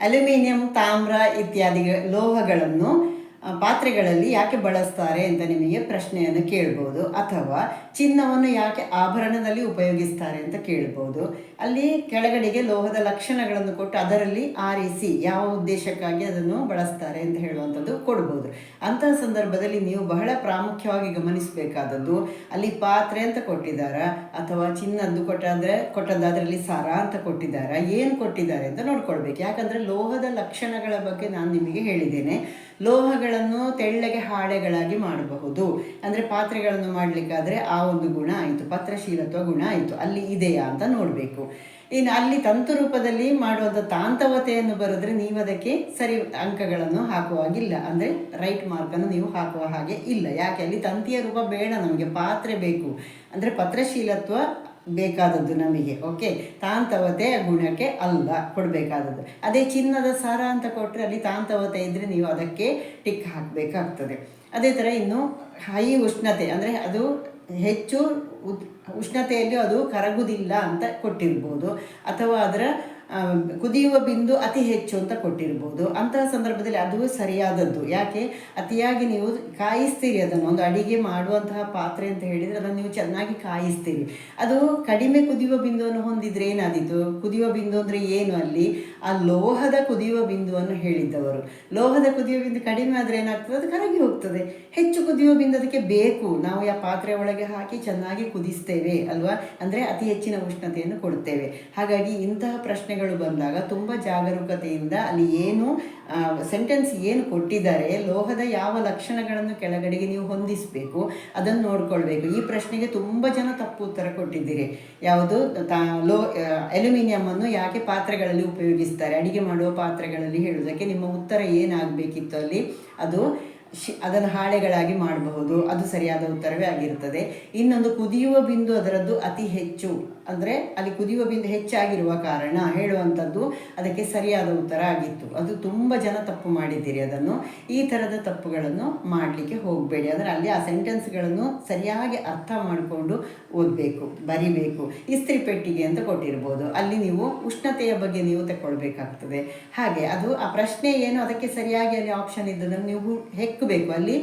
Aluminium ತಾಮ್ರ ಇತ್ಯಾದಿ ಲೋಹಗಳನ್ನು ಆ, ಪಾತ್ರೆಗಳಲ್ಲಿ ಯಾಕೆ ಬಳಸ್ತಾರೆ ಅಂತ ನಿಮಗೆ ಪ್ರಶ್ನೆಯನ್ನು ಕೇಳ್ಬೋದು ಅಥವಾ ಚಿನ್ನವನ್ನು ಯಾಕೆ ಆಭರಣದಲ್ಲಿ ಉಪಯೋಗಿಸ್ತಾರೆ ಅಂತ ಕೇಳ್ಬೋದು. ಅಲ್ಲಿ ಕೆಳಗಡೆಗೆ ಲೋಹದ ಲಕ್ಷಣಗಳನ್ನು ಕೊಟ್ಟು ಅದರಲ್ಲಿ ಆರಿಸಿ ಯಾವ ಉದ್ದೇಶಕ್ಕಾಗಿ ಅದನ್ನು ಬಳಸ್ತಾರೆ ಅಂತ ಹೇಳುವಂಥದ್ದು ಕೊಡ್ಬೋದು. ಅಂತಹ ಸಂದರ್ಭದಲ್ಲಿ ನೀವು ಬಹಳ ಪ್ರಾಮುಖ್ಯವಾಗಿ ಗಮನಿಸಬೇಕಾದದ್ದು, ಅಲ್ಲಿ ಪಾತ್ರೆ ಅಂತ ಕೊಟ್ಟಿದ್ದಾರಾ ಅಥವಾ ಚಿನ್ನದ್ದು ಕೊಟ್ಟಾದ್ರೆ ಕೊಟ್ಟದ್ದಾದ್ರಲ್ಲಿ ಸಾರ ಅಂತ ಕೊಟ್ಟಿದ್ದಾರಾ ಏನು ಕೊಟ್ಟಿದ್ದಾರೆ ಅಂತ ನೋಡ್ಕೊಳ್ಬೇಕು. ಯಾಕಂದರೆ ಲೋಹದ ಲಕ್ಷಣಗಳ ಬಗ್ಗೆ ನಾನು ನಿಮಗೆ ಹೇಳಿದ್ದೇನೆ. ಲೋಹಗಳನ್ನು ತೆಳ್ಳಗೆ ಹಾಳೆಗಳಾಗಿ ಮಾಡಬಹುದು. ಅಂದರೆ ಪಾತ್ರೆಗಳನ್ನು ಮಾಡಲಿಕ್ಕಾದರೆ ಆ ಒಂದು ಗುಣ ಆಯಿತು. ಪತ್ರಶೀಲತ್ವ ಗುಣ ಆಯಿತು. ಅಲ್ಲಿ ಇದೆಯಾ ಅಂತ ನೋಡಬೇಕು. ಇನ್ನು ಅಲ್ಲಿ ತಂತು ರೂಪದಲ್ಲಿ ಮಾಡುವಂಥ ತಾಂತವತೆಯನ್ನು ಬರೆದ್ರೆ ನೀವು ಅದಕ್ಕೆ ಸರಿ ಅಂಕಗಳನ್ನು ಹಾಕುವಾಗಿಲ್ಲ. ಅಂದರೆ ರೈಟ್ ಮಾರ್ಕನ್ನು ನೀವು ಹಾಕುವ ಹಾಗೆ ಇಲ್ಲ. ಯಾಕೆ? ಅಲ್ಲಿ ತಂತಿಯ ರೂಪ ಬೇಡ ನಮಗೆ. ಪಾತ್ರೆ ಬೇಕು. ಅಂದರೆ ಪತ್ರಶೀಲತ್ವ ಬೇಕಾದದ್ದು ನಮಗೆ ಓಕೆ ತಾಂತವತೆ ಗುಣಕ್ಕೆ ಅಲ್ಲ ಕೊಡಬೇಕಾದದ್ದು. ಅದೇ ಚಿನ್ನದ ಸಾರ ಅಂತ ಕೊಟ್ಟರೆ ಅಲ್ಲಿ ತಾಂತವತೆ ಇದ್ದರೆ ನೀವು ಅದಕ್ಕೆ ಟಿಕ್ ಹಾಕಬೇಕಾಗ್ತದೆ. ಅದೇ ಥರ ಇನ್ನು ಹೈ ಉಷ್ಣತೆ, ಅಂದರೆ ಅದು ಹೆಚ್ಚು ಉಷ್ಣತೆಯಲ್ಲಿ ಅದು ಕರಗುವುದಿಲ್ಲ ಅಂತ ಕೊಟ್ಟಿರ್ಬೋದು. ಅಥವಾ ಅದರ ಕುದಿಯುವ ಬಿಂದು ಅತಿ ಹೆಚ್ಚು ಅಂತ ಕೊಟ್ಟಿರ್ಬೋದು. ಅಂತಹ ಸಂದರ್ಭದಲ್ಲಿ ಅದು ಸರಿಯಾದದ್ದು. ಯಾಕೆ? ಅತಿಯಾಗಿ ನೀವು ಕಾಯಿಸ್ತೀರಿ ಅದನ್ನು. ಒಂದು ಅಡಿಗೆ ಮಾಡುವಂತಹ ಪಾತ್ರೆ ಅಂತ ಹೇಳಿದರೆ ಅದನ್ನು ನೀವು ಚೆನ್ನಾಗಿ ಕಾಯಿಸ್ತೀರಿ. ಅದು ಕಡಿಮೆ ಕುದಿಯುವ ಬಿಂದುವನ್ನು ಹೊಂದಿದ್ರೆ ಏನಾದೀತು? ಕುದಿಯುವ ಬಿಂದು ಅಂದರೆ ಏನು ಅಲ್ಲಿ? ಆ ಲೋಹದ ಕುದಿಯುವ ಬಿಂದುವನ್ನು ಹೇಳಿದ್ದವರು. ಲೋಹದ ಕುದಿಯುವ ಬಿಂದು ಕಡಿಮೆ ಆದರೆ ಏನಾಗ್ತದೆ? ಅದು ಕರಗಿ ಹೋಗ್ತದೆ. ಹೆಚ್ಚು ಕುದಿಯುವ ಬಿಂದು ಅದಕ್ಕೆ ಬೇಕು. ನಾವು ಆ ಪಾತ್ರೆ ಒಳಗೆ ಹಾಕಿ ಚೆನ್ನಾಗಿ ಕುದಿಸ್ತೇವೆ, ಅಲ್ವಾ? ಅಂದರೆ ಅತಿ ಹೆಚ್ಚಿನ ಉಷ್ಣತೆಯನ್ನು ಕೊಡ್ತೇವೆ ಹಾಗಾಗಿ ಇಂತಹ ಪ್ರಶ್ನೆಗಳು ಬಂದಾಗ ತುಂಬ ಜಾಗರೂಕತೆಯಿಂದ ಅಲ್ಲಿ ಏನು ಸೆಂಟೆನ್ಸ್ ಏನು ಕೊಟ್ಟಿದ್ದಾರೆ, ಲೋಹದ ಯಾವ ಲಕ್ಷಣಗಳನ್ನು ಕೆಳಗಡೆಗೆ ನೀವು ಹೊಂದಿಸಬೇಕು, ಅದನ್ನು ನೋಡ್ಕೊಳ್ಬೇಕು. ಈ ಪ್ರಶ್ನೆಗೆ ತುಂಬ ಜನ ತಪ್ಪು ಉತ್ತರ ಕೊಟ್ಟಿದ್ದೀರಿ. ಯಾವುದು? ತಾ, ಲೋ ಅಲ್ಯೂಮಿನಿಯಮನ್ನು ಯಾಕೆ ಪಾತ್ರೆಗಳಲ್ಲಿ ಉಪಯೋಗಿಸ್ತಾರೆ? ಅಡಿಗೆ ಮಾಡುವ ಪಾತ್ರೆಗಳಲ್ಲಿ ಹೇಳುವುದಕ್ಕೆ ನಿಮ್ಮ ಉತ್ತರ ಏನಾಗಬೇಕಿತ್ತು ಅಲ್ಲಿ? ಅದು ಶಿ ಅದನ್ನು ಹಾಳೆಗಳಾಗಿ ಮಾಡಬಹುದು. ಅದು ಸರಿಯಾದ ಉತ್ತರವೇ ಆಗಿರುತ್ತದೆ. ಇನ್ನೊಂದು ಕುದಿಯುವ ಬಿಂದು ಅದರದ್ದು ಅತಿ ಹೆಚ್ಚು. ಅಂದರೆ ಅಲ್ಲಿ ಕುದಿಯುವ ಬಿಂದು ಹೆಚ್ಚಾಗಿರುವ ಕಾರಣ ಹೇಳುವಂಥದ್ದು ಅದಕ್ಕೆ ಸರಿಯಾದ ಉತ್ತರ ಆಗಿತ್ತು. ಅದು ತುಂಬ ಜನ ತಪ್ಪು ಮಾಡಿದ್ದೀರಿ ಅದನ್ನು. ಈ ಥರದ ತಪ್ಪುಗಳನ್ನು ಮಾಡಲಿಕ್ಕೆ ಹೋಗಬೇಡಿ. ಅಂದರೆ ಅಲ್ಲಿ ಆ ಸೆಂಟೆನ್ಸ್ಗಳನ್ನು ಸರಿಯಾಗಿ ಅರ್ಥ ಮಾಡಿಕೊಂಡು ಓದಬೇಕು, ಬರಿಬೇಕು. ಇಸ್ತ್ರಿ ಪೆಟ್ಟಿಗೆ ಅಂತ ಕೊಟ್ಟಿರ್ಬೋದು. ಅಲ್ಲಿ ನೀವು ಉಷ್ಣತೆಯ ಬಗ್ಗೆ ನೀವು ತಗೊಳ್ಬೇಕಾಗ್ತದೆ ಹಾಗೆ ಅದು ಆ ಪ್ರಶ್ನೆ ಏನು, ಅದಕ್ಕೆ ಸರಿಯಾಗಿ ಅಲ್ಲಿ ಆಪ್ಷನ್ ಇದ್ದದನ್ನು ನೀವು ಹೆಕ್ಕಬೇಕು ಅಲ್ಲಿ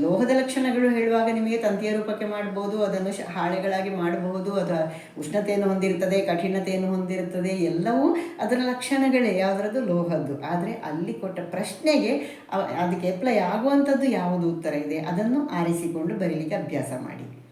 ಲೋಹದ ಲಕ್ಷಣಗಳು ಹೇಳುವಾಗ ನಿಮಗೆ ತಂತಿಯ ರೂಪಕ್ಕೆ ಮಾಡಬಹುದು ಅದನ್ನು ಹಾಳೆಗಳಾಗಿ ಮಾಡಬಹುದು, ಅದು ಉಷ್ಣತೆಯನ್ನು ಹೊಂದಿರುತ್ತದೆ, ಕಠಿಣತೆಯನ್ನು ಹೊಂದಿರುತ್ತದೆ, ಎಲ್ಲವೂ ಅದರ ಲಕ್ಷಣಗಳೇ, ಯಾವುದರದ್ದು ಲೋಹದ್ದು. ಆದರೆ ಅಲ್ಲಿ ಕೊಟ್ಟ ಪ್ರಶ್ನೆಗೆ ಅದಕ್ಕೆ ಅಪ್ಲೈ ಆಗುವಂಥದ್ದು ಯಾವುದು ಉತ್ತರ ಇದೆ? ಅದನ್ನು ಆರಿಸಿಕೊಂಡು ಬರೀಲಿಕ್ಕೆ ಅಭ್ಯಾಸ ಮಾಡಿ.